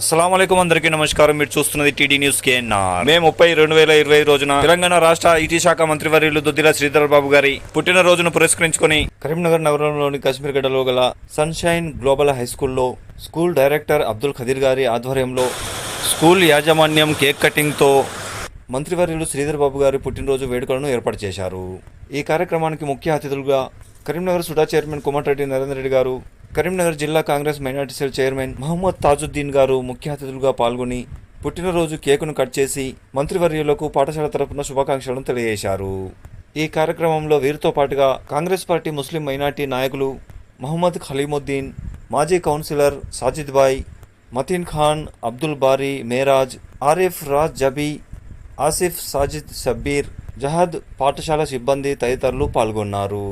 అస్సలం అందరికీ నమస్కారం. మీరు చూస్తున్నది టీడీ న్యూస్ కేఎన్ఆర్. మే ముప్పై రెండు వేల ఇరవై రోజున తెలంగాణ రాష్ట్ర ఐటీ శాఖ మంత్రివర్యులు దుద్దిల శ్రీధర్ బాబు గారి పుట్టినరోజును పురస్కరించుకొని కరీంనగర్ నగరంలోని కశ్మీర్గడ్డలో గల సన్షైన్ గ్లోబల్ హై స్కూల్లో స్కూల్ డైరెక్టర్ అబ్దుల్ ఖదీర్ గారి ఆధ్వర్యంలో స్కూల్ యాజమాన్యం కేక్ కటింగ్తో మంత్రివర్యులు శ్రీధర్ బాబు గారి పుట్టినరోజు వేడుకలను ఏర్పాటు చేశారు. ఈ కార్యక్రమానికి ముఖ్య అతిథులుగా కరీంనగర్ సుడా చైర్మన్ కోమటిరెడ్డి నరేందర్ రెడ్డి గారు కరీంనగర్ జిల్లా Congress minority cell chairman Mohammed Tajuddin గారు ముఖ్య అతిథులుగా పాల్గొని పుట్టినరోజు కేకును కట్ చేసి మంత్రివర్యులకు పాఠశాల తరపున శుభాకాంక్షలను తెలియజేశారు. ఈ కార్యక్రమంలో వీరితో పాటుగా కాంగ్రెస్ పార్టీ ముస్లిం మైనార్టీ నాయకులు మహమ్మద్ ఖలీముద్దీన్ మాజీ కౌన్సిలర్ సాజిద్ బాయ్ మతీన్ ఖాన్ అబ్దుల్ బారీ మేరాజ్ ఆరిఫ్ రాజ్ జబీ ఆసిఫ్ సాజిద్ షబ్బీర్ జహద్ పాఠశాల సిబ్బంది తదితరులు పాల్గొన్నారు.